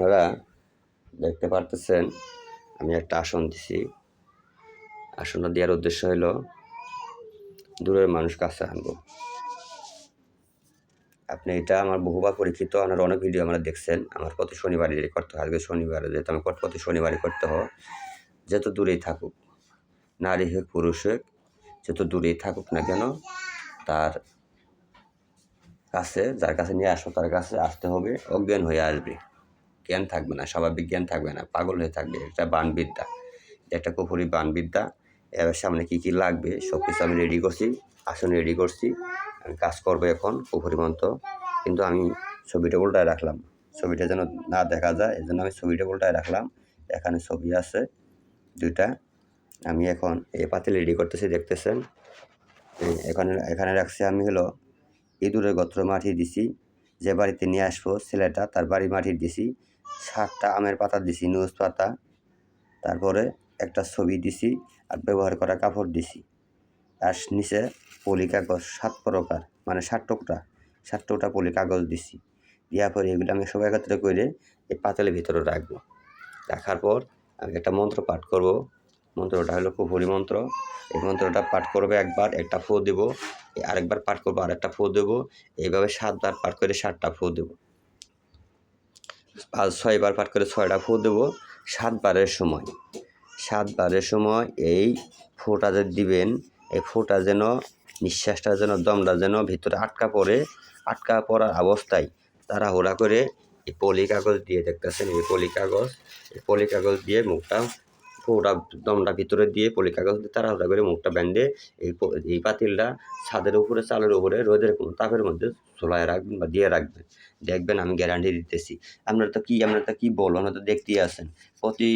আপনারা দেখতে পারতেছেন, আমি একটা আসন দিছি। আসনটা দেওয়ার উদ্দেশ্য হলো দূরের মানুষ কাছে আনব। আপনি এটা আমার বহুবার পরীক্ষিত, আপনার অনেক ভিডিও আমরা দেখছেন। আমার প্রতি শনিবারে যেটা করতে হয়, আজকে শনিবারে যেহেতু আমি প্রতি শনিবারে করতে হয়, যত দূরেই থাকুক, নারী হোক, পুরুষ হোক, যত দূরেই থাকুক না কেন, তার কাছে, যার কাছে নিয়ে আসো, তার কাছে আসতে হবে, অজ্ঞান হয়ে আসবে। জ্ঞান থাকবে না, স্বাভাবিক জ্ঞান থাকবে না, পাগল হয়ে থাকবে একটা বানবিদ্যা একটা কুফুরি বানবিদ্যা। এবার সামনে কী কী লাগবে? সব কিছু আমি রেডি করছি, আসন রেডি করছি, আমি কাজ করব এখন কুফুরি মন্ত্র। কিন্তু আমি ছবিটা উল্টায় রাখলাম, ছবিটা যেন না দেখা যায়, এই জন্য আমি ছবিটা উল্টায় রাখলাম। এখানে ছবি আছে, দুইটা। আমি এখন এ পাতিল রেডি করতেছি, দেখতেছেন? এখানে এখানে রাখছি আমি হলো ইঁদুরের গত্র মাটি দিছি। যে বাড়িতে নিয়ে আসব ছেলেটা, তার বাড়ি মাটি দিছি, সাতটা আমের পাতা দিছি নিউজ পাতা। তারপরে একটা ছবি দিছি আর ব্যবহার করা কাপড় দিছি। আর নিচে পলি কাগজ, সাত প্রকার মানে ষাট টুকরা ষাট টুকরা পলি কাগজ দিছি। দেওয়ার পরে এগুলো আমি সব একত্রে করে এই পাতালের ভিতরে রাখব। রাখার পর আমি একটা মন্ত্র পাঠ করব। মন্ত্রটা হলো কুপুরি মন্ত্র। এই মন্ত্রটা পাঠ করবে একবার, একটা ফু দেবো আরেকবার পাঠ করব, আরেকটা ফু দেবো, এইভাবে সাতবার পাঠ করে সাতটা ফু দেবো। পাঁচ ছয়বার পাঠ করে ছয়টা ফু দেবো, সাতবারের সময়। সাতবারের সময় এই ফোঁটা যে দিবেন, এই ফোঁটা যেন, নিঃশ্বাসটা যেন, দমটা যেন ভিতরে আটকা পড়ে, আটকা পড়ার অবস্থায় তারা হোড়া করে এই পলি কাগজ দিয়ে দেখতেছেন, এই পলি কাগজ, এই পলি কাগজ দিয়ে মুখটা ফোঁটা দমটা ভিতরে দিয়ে পলি কাগজ দিয়ে তারা হোড়া করে মুখটা বেঁধে এই এই পাতিলটা ছাদের উপরে, চালের উপরে রোদের কোনো তাপের মধ্যে ঝোলায় রাখবেন বা দিয়ে রাখবেন। দেখবেন আমি গ্যারান্টি দিতেছি। আপনারা তো কী, আপনারা তো কী বলব আপনারা তো দেখতেই আছেন। প্রতি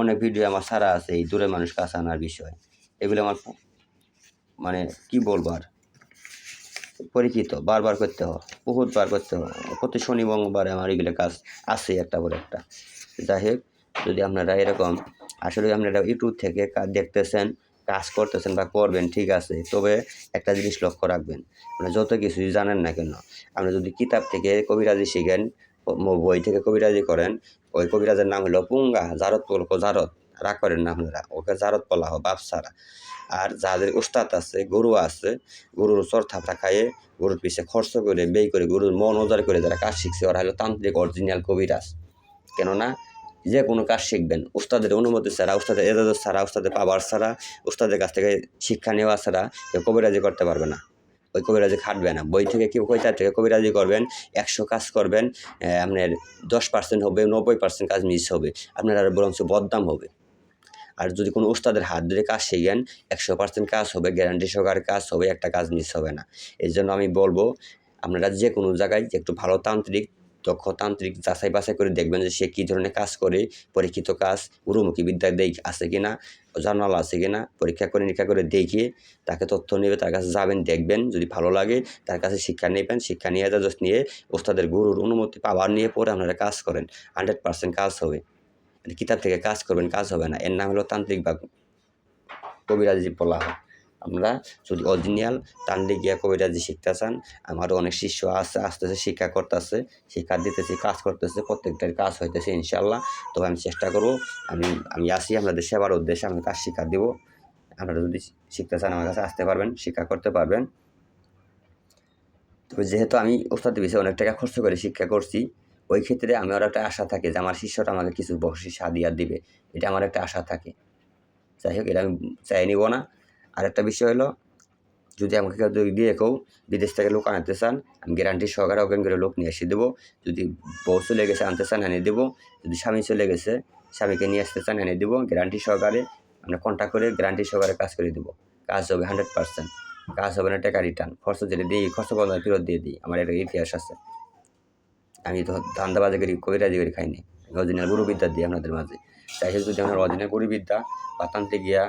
অনেক ভিডিও আমার সারা আছে, এই দূরে মানুষ কাছে আনার বিষয়। এগুলো আমার মানে কি বলব আর? পরিচিত, বারবার করতে হয় বহুত বার করতে হয়। প্রতি শনি মঙ্গলবারে আমার এগুলো কাজ আছে একটা করে একটা। যাই হোক, যদি আপনারা এরকম আসলে আপনারা ইউটিউব থেকে কাজ দেখতেছেন, কাজ করতেছেন বা করবেন, ঠিক আছে, তবে একটা জিনিস লক্ষ্য রাখবেন মানে যত কিছুই জানেন না কেন, আপনি যদি কিতাব থেকে কবিরাজি শিখেন বই থেকে কবিরাজি করেন, ওই কবিরাজের নাম হলো পুঙ্গা, জারত বলক জারত, রাগ করেন না আপনারা, ওকে জারত বলা হয় বাপসারা আর যাদের উস্তাদ আছে, গরু আছে, গরুর চর থাপড়া খাইয়ে গরুর পিছে খরচ করে, ব্যয় করে, গরুর মন ওজার করে যারা কাজ শিখছে, ওরা হলো তান্ত্রিক অরিজিনাল কবিরাজ, কেননা যে কোনো কাজ শিখবেন। উস্তাদের অনুমতি ছাড়া, উস্তাদের এজাজত ছাড়া, উস্তাদের পাবার ছাড়া, উস্তাদের কাছ থেকে শিক্ষা নেওয়া ছাড়া কেউ কবিরাজি করতে পারবে না। ওই কবিরাজি খাটবে না। বই থেকে কেউ কইতার থেকে কবিরাজি করবেন, একশো কাজ করবেন আপনার দশ পার্সেন্ট হবে, নব্বই পার্সেন্ট কাজ মিস হবে। আপনার আর বরঞ্চ বদনাম হবে। আর যদি কোনো উস্তাদের হাত ধরে কাজ শিখেন, একশো পার্সেন্ট কাজ হবে গ্যারান্টি সহকারে কাজ হবে, একটা কাজ মিস হবে না। এই জন্য আমি বলব, আপনারা যে কোনো জায়গায় একটু ভালো তান্ত্রিক দক্ষ তান্ত্রিক যাচাই বাছাই করে দেখবেন যে সে কী ধরনের কাজ করে, পরীক্ষিত কাজ গুরুমুখী বিদ্যা দেই আছে কি না জানাল আছে কি না পরীক্ষা করে নিরীক্ষা করে দেখিয়ে তাকে তথ্য নেবে তার কাছে যাবেন, দেখবেন, যদি ভালো লাগে তার কাছে শিক্ষা নেবেন, শিক্ষা নিয়ে জাস্ট নিয়ে ওস্তাদের গুরুর অনুমতি পাওয়ার নিয়ে পরে আপনারা কাজ করেন হান্ড্রেড পার্সেন্ট কাজ হবে। মানে কিতাব থেকে কাজ করবেন, কাজ হবে না, এর নাম হলো তান্ত্রিক বা কবিরাজি বলা হয়। আমরা যদি অরিজিনাল তান্ত্রিক গিয়া কবিরাজি শিখতে চান আমারও অনেক শিষ্য আছে আস্তে আস্তে শিক্ষা করতেছে, শিক্ষা দিতেছি, কাজ করতেছে, প্রত্যেকটার কাজ হইতেছে ইনশাল্লাহ তবে আমি চেষ্টা করব, আমি আমি আসি আপনাদের সেবার উদ্দেশ্যে আমি কাজ শিক্ষা দেবো। আপনারা যদি শিখতে চান আমার কাছে আসতে পারবেন, শিক্ষা করতে পারবেন। তবে যেহেতু আমি ওস্তাদ বিষয়ে অনেক টাকা খরচ করে শিক্ষা করছি, ওই ক্ষেত্রে আমার একটা আশা থাকে যে আমার শিষ্যটা আমাকে কিছু বকশিস হাদিয়া দিবে। এটা আমার একটা আশা থাকে। যাই হোক, এটা আমি চাই নিব না। আর একটা বিষয় হলো, যদি আমাকে কেউ দিয়ে কেউ বিদেশ থেকে লোক আনতে চান, আমি গ্যারান্টি সহকারে ওখান করে লোক নিয়ে এসে দেবো। যদি বউ চলে গেছে, আনতে চান, এনে দেবো। যদি স্বামী চলে গেছে, স্বামীকে নিয়ে আসতে চান, এনে দেবো। গ্যারান্টি সহকারে আমরা কন্ট্যাক্ট করে গ্যারান্টি সহকারে কাজ করে দেবো। কাজ হবে হান্ড্রেড পার্সেন্ট কাজ হবে না টাকা রিটার্ন খরচ যেটা দিই, খরচ করলে ফেরত দিয়ে দিই। আমার একটা ইতিহাস আছে। আমি তো ধান্দাবাজি করি, কবিরাজি করে, খাইনি। অরিজিনাল গুরুবিদ্যা দিই আপনাদের মাঝে। তাই যদি আপনার অরিজিনাল গুরুবিদ্যা বা গিয়া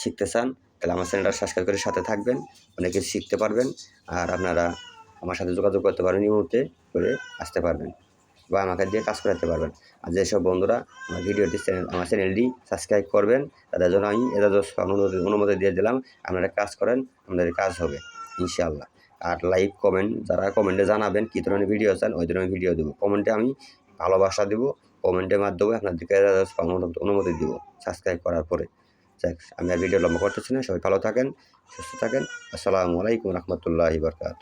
শিখতে চান তাহলে আমার চ্যানেলটা সাবস্ক্রাইব করে সাথে থাকবেন, অনেক কিছু শিখতে পারবেন, আর আপনারা আমার সাথে যোগাযোগ করতে পারবেন এই মুহূর্তে করে আসতে পারবেন বা আমাকে দিয়ে কাজ করাতে পারবেন। আর যেসব বন্ধুরা আমার ভিডিওটি চ্যানেল, আমার চ্যানেলটি সাবস্ক্রাইব করবেন, তাদের জন্য আমি এটা অনুমতি অনুমতি দিয়ে দিলাম, আপনারা কাজ করেন আপনাদের কাজ হবে, ইনশাআল্লাহ। আর লাইক কমেন্ট যারা কমেন্টে জানাবেন কী ধরনের ভিডিও চান, ওই ধরনের ভিডিও দেবো। কমেন্টে আমি ভালোবাসা দেবো কমেন্টের মাধ্যমে আপনাদেরকে অনুমতি দিব সাবস্ক্রাইব করার পরে। যাক আমি আর ভিডিও লম্বা করতেছি না, সবাই ভালো থাকেন, সুস্থ থাকেন। আসসালামু আলাইকুম রহমতুল্লাহি বরকাত।